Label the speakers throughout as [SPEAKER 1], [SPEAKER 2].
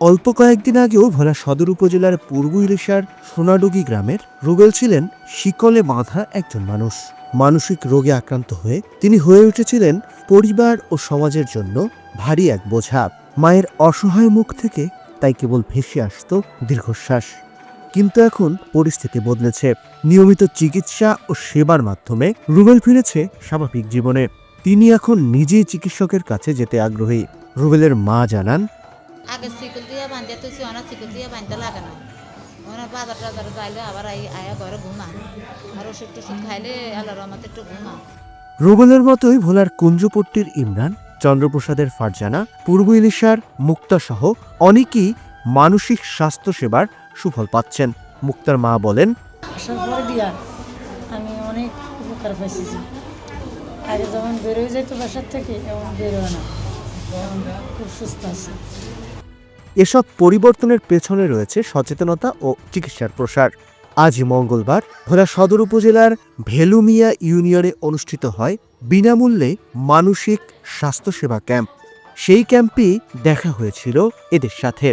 [SPEAKER 1] অল্প কয়েকদিন আগেও ভোলা সদর উপজেলার পূর্ব ইলিশার সোনাডুগি গ্রামের রুবেল ছিলেন শিকলে বাঁধা একজন মানুষ। মানসিক রোগে আক্রান্ত হয়ে তিনি হয়ে উঠেছিলেন পরিবার ও সমাজের জন্য ভারী এক বোঝা। মায়ের অসহায় মুখ থেকে তাই কেবল ভেসে আসতো দীর্ঘশ্বাস। কিন্তু এখন পরিস্থিতি বদলেছে। নিয়মিত চিকিৎসা ও সেবার মাধ্যমে রুবেল ফিরেছে স্বাভাবিক জীবনে। তিনি এখন নিজেই চিকিৎসকের কাছে যেতে আগ্রহী। রুবেলের মা জানান
[SPEAKER 2] আগে চিকুল দিয়ে বাঁধতে তুই অনেক চিকুল দিয়ে বাঁধতে লাগে না। ওনার বাজার টাজার যাইলে আবার আয়া ঘরে ঘুমা। আর ওষুধ টষুধ খাইলে আল্লাহ রহমতে একটু ঘুমা।
[SPEAKER 1] রুবেলের মতোই ভোলার কুঞ্জপট্টির ইমরান চন্দ্রপ্রসাদের ফারজানা পূর্ব ইলিশার মুক্তা সহ অনেকেই মানসিক স্বাস্থ্য সেবার সুফল পাচ্ছেন। মুক্তার মা বলেন
[SPEAKER 3] আমি অনেক উপকার পাইছি আগে যখন বেরোয় যেত বাসার থেকে এখন বেরোয় না। খুব সুস্থ আছে
[SPEAKER 1] এসব পরিবর্তনের পেছনে রয়েছে সচেতনতা ও চিকিৎসার প্রসার। আজ মঙ্গলবার ভোলা সদর উপজেলার ভেলুমিয়া ইউনিয়নে অনুষ্ঠিত হয় বিনামূল্যে মানসিক স্বাস্থ্যসেবা ক্যাম্প। সেই ক্যাম্পেই দেখা হয়েছিল এদের সাথে।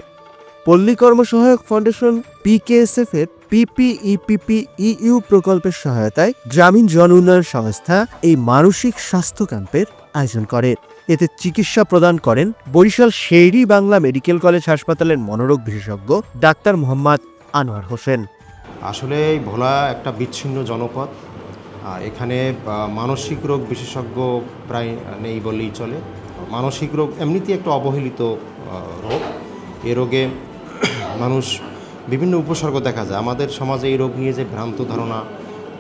[SPEAKER 1] পল্লী কর্মসহায়ক ফাউন্ডেশন পিকেএসএফ এর পিপিইপিপি ইইউ প্রকল্পের সহায়তায় গ্রামীণ জন উন্নয়ন সংস্থা এই মানসিক স্বাস্থ্য ক্যাম্পের আয়োজন করে। এতে চিকিৎসা প্রদান করেন বরিশাল শেরি বাংলা মেডিকেল কলেজ হাসপাতালের মনোরোগ বিশেষজ্ঞ ডাক্তার মোহাম্মদ আনোয়ার হোসেন।
[SPEAKER 4] আসলে ভোলা একটা বিচ্ছিন্ন জনপদ। এখানে মানসিক রোগ বিশেষজ্ঞ প্রায় নেই বললেই চলে। মানসিক রোগ এমনিতেই একটা অবহেলিত রোগ। এ রোগে মানুষ বিভিন্ন উপসর্গ দেখা যায়। আমাদের সমাজে এই রোগ নিয়ে যে ভ্রান্ত ধারণা,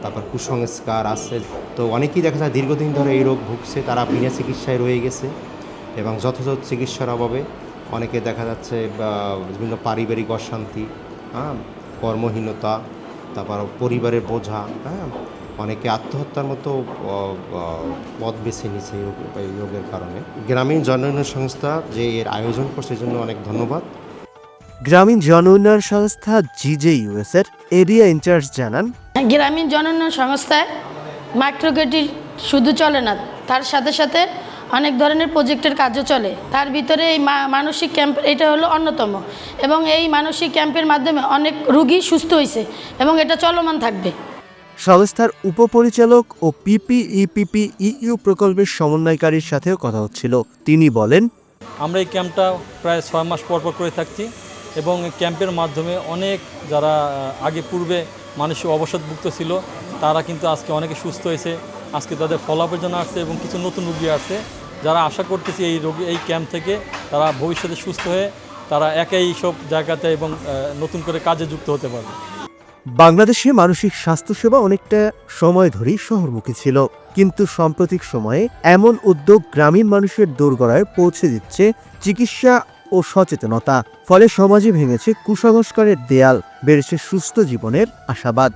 [SPEAKER 4] তারপর কুসংস্কার আছে তো অনেকেই দেখা যায় দীর্ঘদিন ধরে এই রোগ ভুগছে তারা বিনা চিকিৎসায় রয়ে গেছে এবং যথাযথ চিকিৎসার অভাবে অনেকে দেখা যাচ্ছে বিভিন্ন পারিবারিক অশান্তি হ্যাঁ কর্মহীনতা তারপর পরিবারের বোঝা হ্যাঁ অনেকে আত্মহত্যার মতো পথ বেছে নিছে এই রোগ- এই রোগের কারণে। গ্রামীণ জনউন্নয়ন সংস্থা যে এর আয়োজন করছে জন্য অনেক ধন্যবাদ।
[SPEAKER 1] গ্রামীণ জন উন্নয়ন সংস্থা জিজে ইউএস এর এরিয়া ইনচার্জ জানান
[SPEAKER 3] গ্রামীণ জনউন্নয়ন সংস্থায় মাইক্রোক্রেডিট শুধু চলে না তার সাথে সাথে অনেক ধরনের প্রজেক্টের কাজও চলে। তার ভিতরে এই মা- মানসিক ক্যাম্প এটা হলো অন্যতম এবং এই মানসিক ক্যাম্পের মাধ্যমে অনেক রুগী সুস্থ হয়েছে এবং এটা চলমান থাকবে।
[SPEAKER 1] সংস্থার উপপরিচালক ও পিপিইপিপি ইইউ প্রকল্পের সমন্বয়কারীর সাথেও কথা হচ্ছিল। তিনি বলেন
[SPEAKER 5] আমরা এই ক্যাম্পটা প্রায় ছয় মাস পর পর করে থাকছি এবং এই ক্যাম্পের মাধ্যমে অনেক যারা আগে পূর্বে মানসিক অবসাদভুক্ত ছিল। তারা কিন্তু আজকে অনেকে সুস্থ হয়েছে। আজকে তাদের ফলাফের জন্য আসছে এবং কিছু নতুন রুগী আসছে। যারা আশা করতেছি এই রোগী, এই ক্যাম্প থেকে তারা ভবিষ্যতে সুস্থ হয়ে তারা একাই সব জায়গাতে এবং নতুন করে কাজে যুক্ত হতে পারবে।
[SPEAKER 1] বাংলাদেশে মানসিক স্বাস্থ্যসেবা অনেকটা সময় ধরেই শহরমুখী ছিল। কিন্তু সাম্প্রতিক সময়ে এমন উদ্যোগ গ্রামীণ মানুষের দোরগড়ায় পৌঁছে দিচ্ছে। চিকিৎসা ও সচেতনতা। ফলে সমাজে ভেঙেছে কুসংস্কারের দেয়াল বেড়েছে সুস্থ জীবনের আশাবাদ।